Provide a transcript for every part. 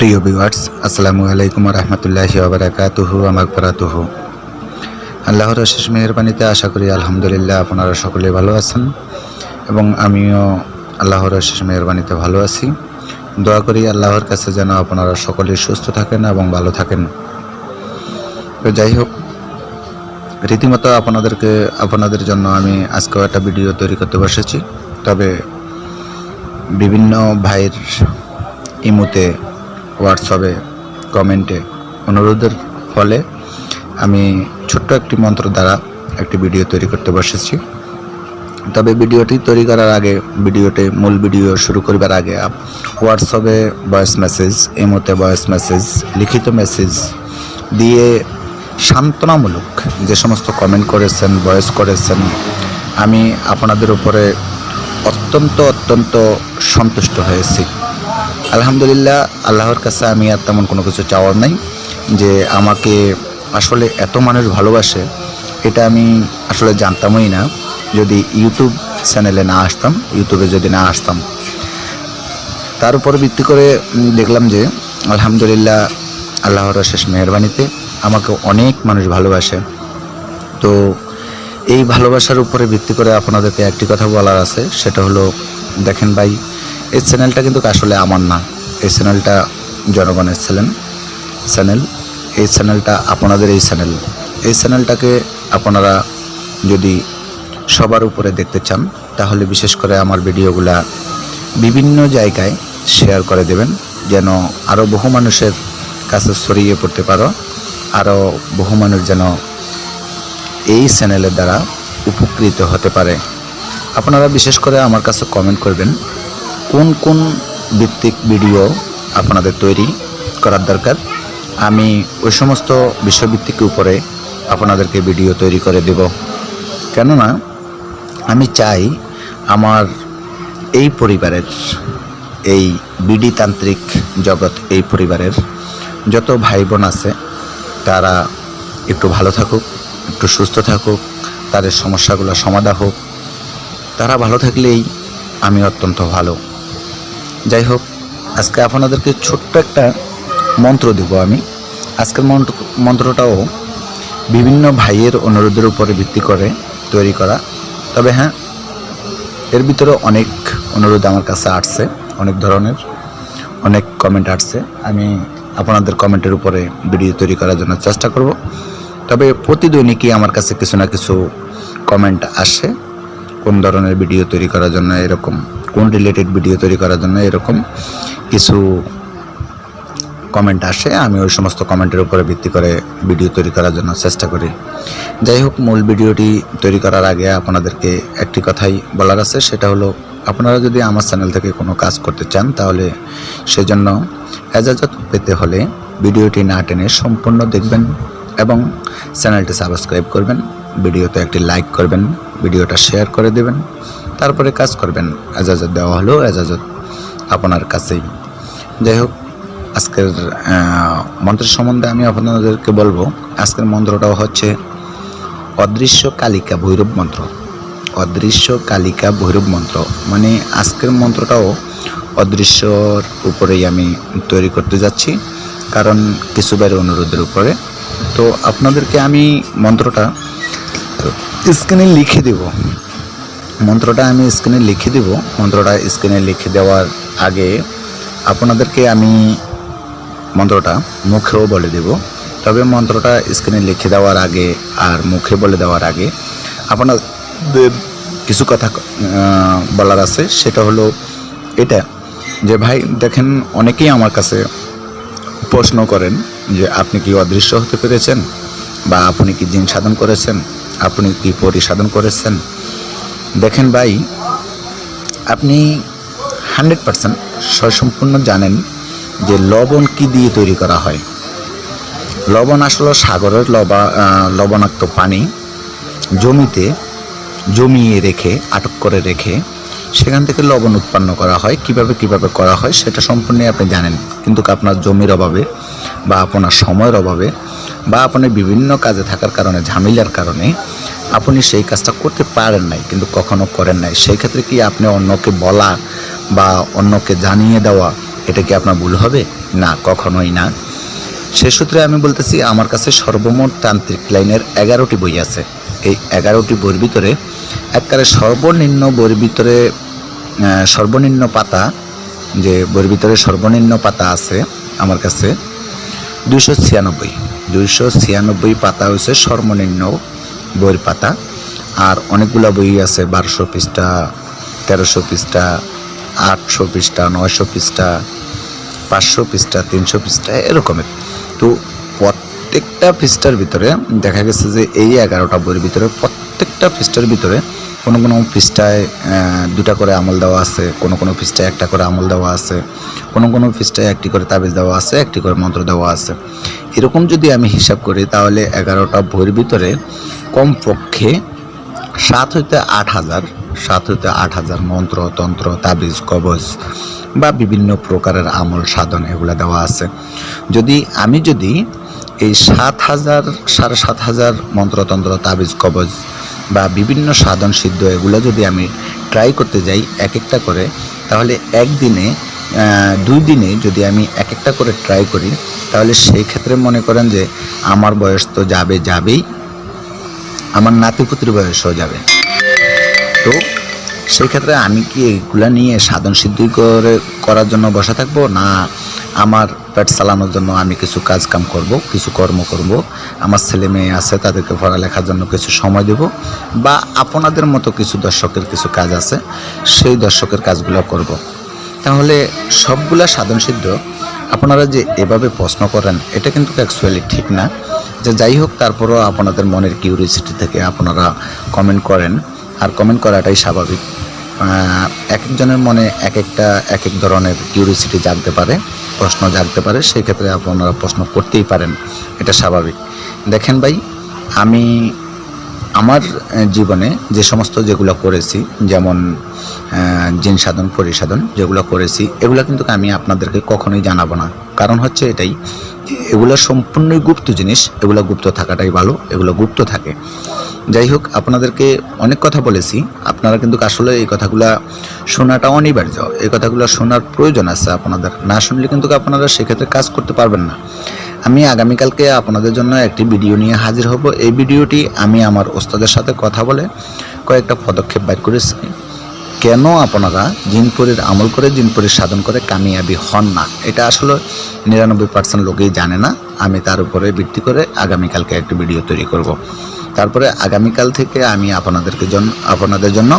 প্রিয় ভিউয়ার্স আসসালামু আলাইকুম রহমতুল্লাহি ওবরাকাতুহু আমাকবরাতুহু আল্লাহর শেষ মেহরবানিতে আশা করি আলহামদুলিল্লাহ আপনারা সকলে ভালো আছেন এবং আমিও আল্লাহর শেষ মেহরবানিতে ভালো আছি। দোয়া করি আল্লাহর কাছে যেন আপনারা সকলে সুস্থ থাকেন এবং ভালো থাকেন। তো যাই হোক, রীতিমতো আপনাদেরকে, আপনাদের জন্য আমি আজকেও একটা ভিডিও তৈরি করতে বসেছি। তবে বিভিন্ন ভাইয়ের ইমুতে হোয়াটসঅ্যাপে কমেন্টে অনুরোধের ফলে আমি ছোট্ট একটি মন্ত্র দ্বারা একটি ভিডিও তৈরি করতে বসেছি। তবে ভিডিওটি তৈরি করার আগে, ভিডিওটি মূল ভিডিও শুরু করবার আগে হোয়াটসঅ্যাপে ভয়েস মেসেজ, ইমোতে ভয়েস মেসেজ, লিখিত মেসেজ দিয়ে সান্ত্বনামূলক যে সমস্ত কমেন্ট করেছেন, ভয়েস করেছেন, আমি আপনাদের উপরে অত্যন্ত অত্যন্ত সন্তুষ্ট হয়েছি। আলহামদুলিল্লাহ, আল্লাহর কাছে আমি আর তেমন কোনো কিছু চাওয়ার নাই যে আমাকে আসলে এত মানুষ ভালোবাসে, এটা আমি আসলে জানতামই না। যদি ইউটিউব চ্যানেলে না আসতাম, ইউটিউবে যদি না আসতাম। তার উপর ভিত্তি করে দেখলাম যে, আলহামদুলিল্লাহ, আল্লাহর শেষ মেহরবানিতে আমাকে অনেক মানুষ ভালোবাসে। তো এই ভালোবাসার উপরে ভিত্তি করে আপনাদেরকে একটি কথা বলার আছে, সেটা হলো, দেখেন ভাই এই চ্যানেলটা কিন্তু আসলে আমার না। এই চ্যানেলটা জনগণের চ্যানেল। চ্যানেল। এই চ্যানেলটা আপনাদের এই চ্যানেল। এই চ্যানেলটাকে আপনারা যদি সবার উপরে দেখতে চান, তাহলে বিশেষ করে আমার ভিডিওগুলা বিভিন্ন জায়গায় শেয়ার করে দেবেন, যেন আরও বহু মানুষের কাছে ছড়িয়ে পড়তে পারো আরও বহু মানুষ যেন এই চ্যানেলের দ্বারা উপকৃত হতে পারে। আপনারা বিশেষ করে আমার কাছে কমেন্ট করবেন কোন কোন ভিত্তিক ভিডিও আপনাদের তৈরি করার দরকার? আমি ওই সমস্ত বিষয়ভিত্তিক উপরে আপনাদেরকে ভিডিও তৈরি করে দেব। কেননা, আমি চাই আমার এই পরিবারের, এই বিডি তান্ত্রিক জগৎ, এই পরিবারের যত ভাই বোন আছে, তারা একটু ভালো থাকুক, একটু সুস্থ থাকুক, তাদের সমস্যাগুলো সমাধা হোক। তারা ভালো থাকলেই আমি অত্যন্ত ভালো। যাই হোক, আজকে আপনাদেরকে ছোট্ট একটা মন্ত্র দেব আমি। আজকের মন্ত্র, মন্ত্রটাও বিভিন্ন ভাইয়ের অনুরোধের উপরে ভিত্তি করে তৈরি করা। তবে হ্যাঁ এর ভিতরে অনেক অনুরোধ আমার কাছে আসছে, অনেক ধরনের, অনেক কমেন্ট আসছে। আমি আপনাদের কমেন্টের উপরে ভিডিও তৈরি করার জন্য চেষ্টা করব। তবে প্রতিদৈনিকই আমার কাছে কিছু না কিছু কমেন্ট আসে, কোন ধরনের ভিডিও তৈরি করার জন্য এরকম কোন রিলেটেড ভিডিও তৈরি করার জন্য এরকম কিছু কমেন্ট আসে, আমি ওই সমস্ত কমেন্টের উপরে ভিত্তি করে ভিডিও তৈরি করার জন্য চেষ্টা করি। যাই হোক, মূল ভিডিওটি তৈরি করার আগে আপনাদেরকে একটি কথাই বলার আছে, সেটা হলো আপনারা যদি আমার চ্যানেল থেকে কোনো কাজ করতে চান, তাহলে সেজন্য এজাজত পেতে হলে ভিডিওটি না টেনে সম্পূর্ণ দেখবেন এবং চ্যানেলটি সাবস্ক্রাইব করবেন ভিডিওতে একটি লাইক করবেন ভিডিওটা শেয়ার করে দেবেন। তারপরে কাজ করবেন। এজাজত দেওয়া হলো, এজাজত আপনার কাছেই। যাই হোক, আজকের মন্ত্রের সম্বন্ধে আমি আপনাদেরকে বলব, আজকের মন্ত্রটাও হচ্ছে অদৃশ্য কালিকা ভৈরব মন্ত্র। অদৃশ্য কালিকা ভৈরব মন্ত্র। মানে আজকের মন্ত্রটাও অদৃশ্যর উপরেই আমি তৈরি করতে যাচ্ছি, কারণ কিছু বাইরে অনুরোধের উপরে। তো আপনাদেরকে আমি মন্ত্রটা স্ক্রিনে লিখে দেব। মন্ত্রটা আমি স্ক্রিনে লিখে দেব। মন্ত্রটা স্ক্রিনে লিখে দেওয়ার আগে আপনাদেরকে আমি মন্ত্রটা মুখেও বলে দেব। তবে মন্ত্রটা স্ক্রিনে লিখে দেওয়ার আগে আর মুখে বলে দেওয়ার আগে আপনাদের কিছু কথা বলার আছে। সেটা হলো এটা যে, ভাই, দেখেন অনেকেই আমার কাছে প্রশ্ন করেন যে, আপনি কি অদৃশ্য হতে পেরেছেন? বা আপনি কি জিন সাধন করেছেন? আপনি কি পরি সাধন করেছেন? দেখেন ভাই, আপনি হান্ড্রেড পার্সেন্ট স্বসম্পূর্ণ জানেন যে লবণ কি দিয়ে তৈরি করা হয়। লবণ আসলে সাগরের লবা লবণাক্ত পানি জমিতে জমিয়ে রেখে, আটক করে রেখে সেখান থেকে লবণ উৎপন্ন করা হয়। কীভাবে কীভাবে করা হয় সেটা সম্পূর্ণ আপনি জানেন। কিন্তু আপনার জমির অভাবে বা আপনার সময়ের অভাবে বা আপনার বিভিন্ন কাজে থাকার কারণে, ঝামেলার কারণে আপনি সেই কাজটা করতে পারেন নাই, কিন্তু কখনো করেন নাই। সেই ক্ষেত্রে কি আপনি অন্যকে বলা বা অন্যকে জানিয়ে দেওয়া, এটা কি আপনার ভুল হবে? না, কখনোই না। সে সূত্রে আমি বলতেছি, আমার কাছে সর্বমোট তান্ত্রিক লাইনের এগারোটি বই আছে। এই এগারোটি বইয়ের ভিতরে একবারে সর্বনিম্ন বইয়ের ভিতরে সর্বনিম্ন পাতা, যে বইয়ের ভিতরে সর্বনিম্ন পাতা আছে আমার কাছে দুইশো ছিয়ানব্বই। দুইশো ছিয়ানব্বই পাতা হচ্ছে সর্বনিম্ন বইয়ের পাতা। আর অনেকগুলো বই আছে, বারোশো পৃষ্ঠা, তেরোশো পৃষ্ঠা, আটশো পৃষ্ঠা, নয়শো পৃষ্ঠা, পাঁচশো পৃষ্ঠা, তিনশো পৃষ্ঠা এরকমের তো প্রত্যেকটা পৃষ্ঠার ভিতরে দেখা গেছে যে এই এগারোটা বইয়ের ভিতরে প্রত্যেকটা পৃষ্ঠার ভিতরে কোনো কোনো পৃষ্ঠায় দুটা করে আমল দেওয়া আছে, কোনো কোনো পৃষ্ঠায় একটা করে আমল দেওয়া আছে, কোনো কোনো পৃষ্ঠায় একটি করে তাবিজ দেওয়া আছে, একটি করে মন্ত্র দেওয়া আছে। এরকম যদি আমি হিসাব করি, তাহলে এগারোটা বইয়ের ভিতরে কমপক্ষে সাত হইতে আট হাজার, সাত হইতে আট হাজার মন্ত্র, তন্ত্র, তাবিজ, কবজ বা বিভিন্ন প্রকারের আমল, সাধন এগুলো দেওয়া আছে। যদি আমি যদি এই সাত হাজার, সাড়ে সাত হাজার মন্ত্রতন্ত্র তাবিজ, কবজ বা বিভিন্ন সাধন সিদ্ধ এগুলো যদি আমি ট্রাই করতে যাই এক একটা করে, তাহলে একদিনে দুই দিনে যদি আমি এক একটা করে ট্রাই করি, তাহলে সেই ক্ষেত্রে মনে করেন যে আমার বয়স তো যাবে যাবেই, আমার নাতিপুতির বয়সও যাবে। তো সেই ক্ষেত্রে আমি কি এগুলা নিয়ে সাধন সিদ্ধি করে, করার জন্য বসে থাকব? না, আমার পেট চালানোর জন্য আমি কিছু কাজ কাম করব, কিছু কর্ম করব। আমার ছেলে মেয়ে আছে, তাদেরকে পড়ালেখার জন্য কিছু সময় দেব বা আপনাদের মতো কিছু দর্শকের কিছু কাজ আছে, সেই দর্শকের কাজগুলো করব। তাহলে সবগুলা সাধন সিদ্ধ, আপনারা যে এভাবে প্রশ্ন করেন, এটা কিন্তু অ্যাকচুয়ালি ঠিক না। যে যাই হোক, তারপরও আপনাদের মনের কিউরিয়াসিটি থেকে আপনারা কমেন্ট করেন, আর কমেন্ট করাটাই স্বাভাবিক। এক একজনের মনে এক একটা, এক এক ধরনের কিউরিয়াসিটি জাগতে পারে, প্রশ্ন জাগতে পারে, সেই ক্ষেত্রে আপনারা প্রশ্ন করতেই পারেন, এটা স্বাভাবিক। দেখেন ভাই, আমি আমার জীবনে যে সমস্ত যেগুলো করেছি, যেমন জিন সাধন পরিসাধন যেগুলো করেছি, এগুলো কিন্তু আমি আপনাদেরকে কখনোই জানাব না। কারণ হচ্ছে এটাই, এগুলো সম্পূর্ণই গুপ্ত জিনিস, এগুলো গুপ্ত থাকাটাই ভালো, এগুলো গুপ্ত থাকে। যাই হোক আপনাদেরকে অনেক কথা বলেছি। আপনারা কিন্তু আসলে এই কথাগুলা শোনাটা অনিবার্য। এই কথাগুলো শোনার প্রয়োজন আছে আপনাদের। না শুনলে কিন্তু আপনারা সেক্ষেত্রে কাজ করতে পারবেন না। আমি আগামীকালকে আপনাদের জন্য একটি ভিডিও নিয়ে হাজির হব। এই ভিডিওটি আমি আমার ওস্তাদের সাথে কথা বলে কয়েকটা পদক্ষেপ বাইর করেছি। কেন আপনারা জিনপুরের আমল করে জিনপুরের সাধন করে কামিয়াবি হন না? এটা আসলে নিরানব্বই পার্সেন্ট লোকেই জানে না। আমি তার উপরে ভিত্তি করে আগামীকালকে একটি ভিডিও তৈরি করব। তারপরে আগামীকাল থেকে আমি আপনাদেরকে জন্য আপনাদের জন্য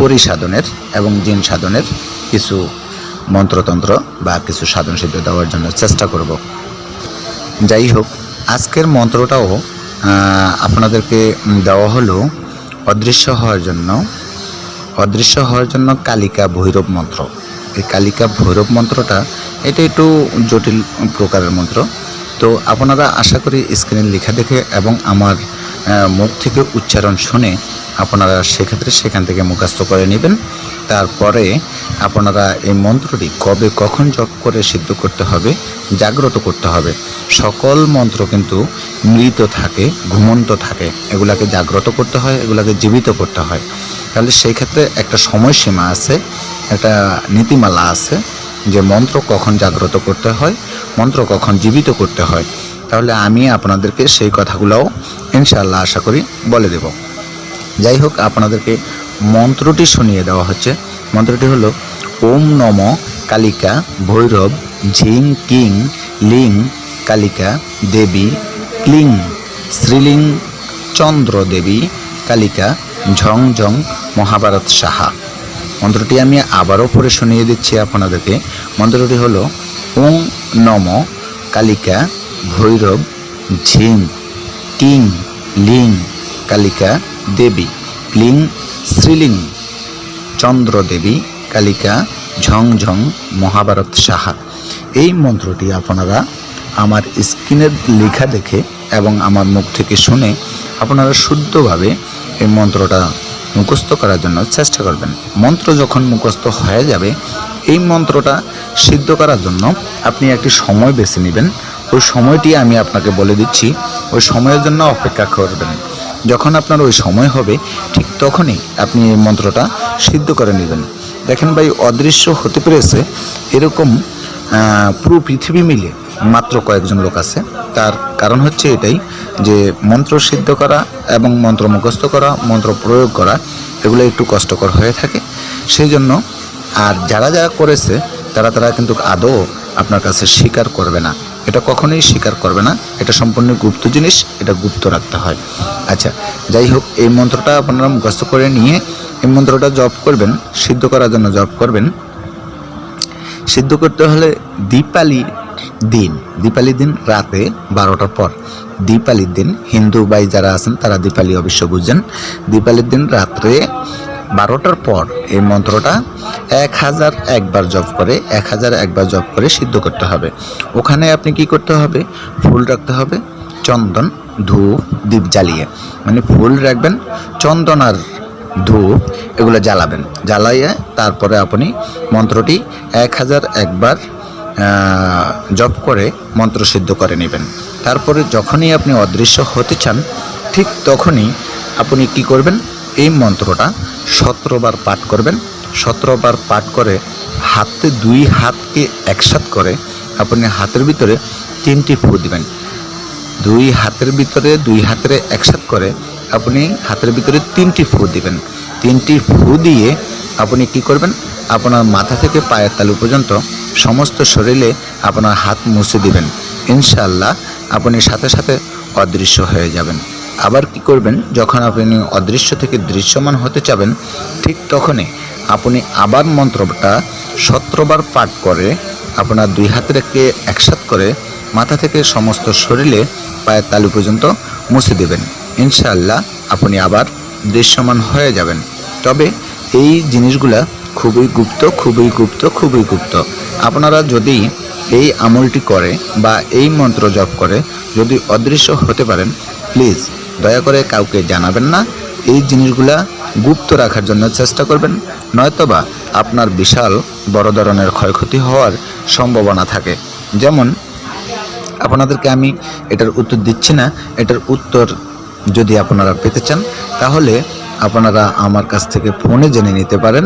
পরিসাধনের এবং জিন সাধনের কিছু মন্ত্রতন্ত্র বা কিছু সাধন সিদ্ধ দেওয়ার জন্য চেষ্টা করব। যাই হোক, আজকের মন্ত্রটাও আপনাদেরকে দেওয়া হলো অদৃশ্য হওয়ার জন্য, অদৃশ্য হওয়ার জন্য কালিকা ভৈরব মন্ত্র। এই কালিকা ভৈরব মন্ত্রটা, এটা একটু জটিল প্রকারের মন্ত্র। তো আপনারা আশা করি স্ক্রিনে লেখা দেখে এবং আমার মুখ থেকে উচ্চারণ শুনে আপনারা সেক্ষেত্রে সেখান থেকে মুখস্থ করে নেবেন। তারপরে আপনারা এই মন্ত্রটি কবে কখন জপ করে সিদ্ধ করতে হবে, জাগ্রত করতে হবে। সকল মন্ত্র কিন্তু মৃত থাকে, ঘুমন্ত থাকে। এগুলাকে জাগ্রত করতে হয়, এগুলাকে জীবিত করতে হয়। তাহলে সেই ক্ষেত্রে একটা সময়সীমা আছে, একটা নীতিমালা আছে যে মন্ত্র কখন জাগ্রত করতে হয়, মন্ত্র কখন জীবিত করতে হয়। তাহলে আমি আপনাদেরকে সেই কথাগুলোও ইনশাল্লাহ আশা করি বলে দেব। যাই হোক, আপনাদেরকে মন্ত্রটি শুনিয়ে দেওয়া হচ্ছে। মন্ত্রটি হলো, ওম নম কালিকা ভৈরব ঝিং কিং লিং কালিকা দেবী ক্লিং শ্রীলিং চন্দ্র দেবী কালিকা ঝং ঝং মহাভারত সাহা। মন্ত্রটি আমি আবারও পড়ে শুনিয়ে দিচ্ছি আপনাদেরকে। মন্ত্রটি হলো ওং নম কালিকা ভৈরব ঝিং কিং লিং, কালিকা, দেবী ক্লিং শ্রীলিং, চন্দ্রদেবী, কালিকা, ঝংঝং, মহাভারত সাহা। এই মন্ত্রটি আপনারা আমার স্ক্রিনের লেখা দেখে এবং আমার মুখ থেকে শুনে আপনারা শুদ্ধভাবে এই মন্ত্রটা মুখস্থ করার জন্য চেষ্টা করবেন। মন্ত্র যখন মুখস্থ হয়ে যাবে, এই মন্ত্রটা সিদ্ধ করার জন্য আপনি একটি সময় বেছে নেবেন। ওই সময়টি আমি আপনাকে বলে দিচ্ছি। ওই সময়ের জন্য অপেক্ষা করবেন। যখন আপনার ওই সময় হবে, ঠিক তখনই আপনি এই মন্ত্রটা সিদ্ধ করে নেবেন। দেখেন ভাই, অদৃশ্য হতে পেরেছে এরকম পুরো পৃথিবী মিলে মাত্র কয়েকজন লোক আছে। তার কারণ হচ্ছে এটাই যে, মন্ত্র সিদ্ধ করা এবং মন্ত্র মুখস্থ করা, মন্ত্র প্রয়োগ করা, এগুলো একটু কষ্টকর হয়ে থাকে। সেই জন্য আর যারা যারা করেছে, তারা তারা কিন্তু আদৌ আপনার কাছে স্বীকার করবে না। এটা কখনোই স্বীকার করবে না। এটা সম্পূর্ণ গুপ্ত জিনিস, এটা গুপ্ত রাখতে হয়। আচ্ছা যাই হোক, এই মন্ত্রটা আপনারা মুখস্থ করে নিয়ে এই মন্ত্রটা জপ করবেন, সিদ্ধ করার জন্য জপ করবেন। সিদ্ধ করতে হলে দীপালি দিন দীপালি দিন রাতে বারোটার পর। দীপালির দিন, হিন্দু ভাই যারা আছেন, তারা দীপালি অবশ্য বুঝছেন দীপালির দিন রাত্রে বারোটার পর এই মন্ত্রটা এক হাজার একবার জপ করে, এক হাজার একবার জপ করে সিদ্ধ করতে হবে। ওখানে আপনি কি করতে হবে? ফুল রাখতে হবে, চন্দন, ধূপ, দীপ জ্বালিয়ে। মানে ফুল রাখবেন, চন্দন আর ধূপ এগুলো জ্বালাবেন। জ্বালাইয়ে তারপরে আপনি মন্ত্রটি এক হাজার একবার জপ করে মন্ত্র সিদ্ধ করে নেবেন। তারপরে যখনই আপনি অদৃশ্য হতে চান, ঠিক তখনই আপনি কি করবেন? এই মন্ত্রটা সতেরোবার পাঠ করবেন। সতেরোবার পাঠ করে হাতে দুই হাতকে একসাথ করে আপনি হাতের ভিতরে তিনটি ফু দিবেন। দুই হাতের ভিতরে, দুই হাতের একসাথ করে আপনি হাতের ভিতরে তিনটি ফু দিবেন। তিনটি ফু দিয়ে আপনি কি করবেন? আপনার মাথা থেকে পায়ের তালু পর্যন্ত সমস্ত শরীরে আপনার হাত মুছে দিবেন। ইনশাল্লাহ আপনি সাথে সাথে অদৃশ্য হয়ে যাবেন। আবার কি করবেন? যখন আপনি অদৃশ্য থেকে দৃশ্যমান হতে চাবেন, ঠিক তখনই আপনি আবার মন্ত্রটা সতেরোবার পাঠ করে আপনার দুই হাতেরকে একসাথ করে মাথা থেকে সমস্ত শরীরে পায়ের তালু পর্যন্ত মুছে দেবেন। ইনশাআল্লাহ আপনি আবার দৃশ্যমান হয়ে যাবেন। তবে এই জিনিসগুলা খুবই গুপ্ত খুবই গুপ্ত খুবই গুপ্ত। আপনারা যদি এই আমলটি করে বা এই মন্ত্র জপ করে যদি অদৃশ্য হতে পারেন, প্লিজ দয়া করে কাউকে জানাবেন না। এই জিনিসগুলা গুপ্ত রাখার জন্য চেষ্টা করবেন। নয়তোবা আপনার বিশাল বড় ধরনের ক্ষয়ক্ষতি হওয়ার সম্ভাবনা থাকে। যেমন, আপনাদেরকে আমি এটার উত্তর দিচ্ছি না। এটার উত্তর যদি আপনারা পেতে চান, তাহলে আপনারা আমার কাছ থেকে ফোনে জেনে নিতে পারেন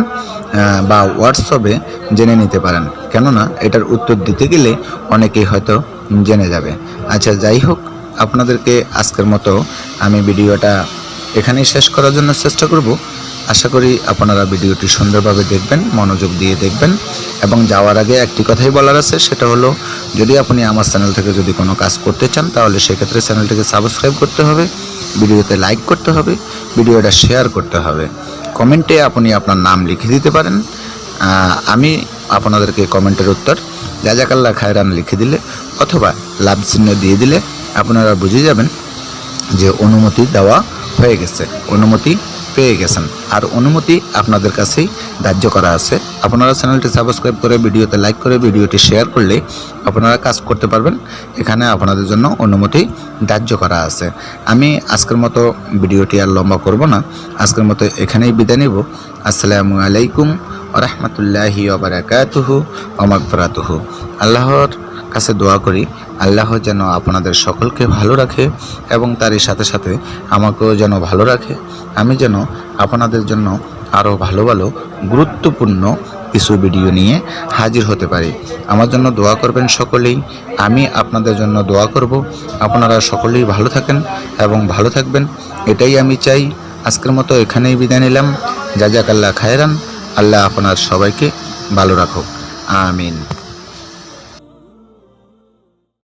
বা হোয়াটসঅ্যাপে জেনে নিতে পারেন। কেননা, এটার উত্তর দিতে গেলে অনেকেই হয়তো জেনে যাবে। আচ্ছা যাই হোক আপনাদেরকে আজকের মতো আমি ভিডিওটা এখানেই শেষ করার জন্য চেষ্টা করব। আশা করি আপনারা ভিডিওটি সুন্দরভাবে দেখবেন, মনোযোগ দিয়ে দেখবেন। এবং যাওয়ার আগে একটি কথাই বলার আছে, সেটা হলো, যদি আপনি আমার চ্যানেল থেকে যদি কোনো কাজ করতে চান, তাহলে সেক্ষেত্রে চ্যানেলটিকে সাবস্ক্রাইব করতে হবে, ভিডিওতে লাইক করতে হবে, ভিডিওটা শেয়ার করতে হবে। কমেন্টে আপনি আপনার নাম লিখে দিতে পারেন। আমি আপনাদেরকে কমেন্টের উত্তর জাজাকাল্লা খায়রান লিখে দিলে, অথবা লাভ চিহ্ন দিয়ে দিলে আপনারা বুঝে যাবেন যে অনুমতি দেওয়া হয়ে গেছে, অনুমতি পেয়ে গেছেন। আর অনুমতি আপনাদের কাছেই ধার্য করা আছে। আপনারা চ্যানেলটি সাবস্ক্রাইব করে, ভিডিওতে লাইক করে, ভিডিওটি শেয়ার করলে আপনারা কাজ করতে পারবেন। এখানে আপনাদের জন্য অনুমতি ধার্য করা আছে। আমি আজকের মতো ভিডিওটি আর লম্বা করব না। আজকের মতো এখানেই বিদায় নেব। আসসালামু আলাইকুম রহমতুল্লাহি ওবরাকাতুহু ওমাগফিরাতুহু আল্লাহর কাছে দোয়া করি, আল্লাহ যেন আপনাদের সকলকে ভালো রাখে এবং তারই সাথে সাথে আমাকেও যেন ভালো রাখে। আমি যেন আপনাদের জন্য আরও ভালো ভালো গুরুত্বপূর্ণ কিছু ভিডিও নিয়ে হাজির হতে পারি। আমার জন্য দোয়া করবেন সকলেই। আমি আপনাদের জন্য দোয়া করব। আপনারা সকলেই ভালো থাকেন এবং ভালো থাকবেন। এটাই আমি চাই। আজকের মতো এখানেই বিদায় নিলাম। যা যাক আল্লাহ খায়রান। আল্লাহ আপনার সবাইকে ভালো রাখুক। আমিন।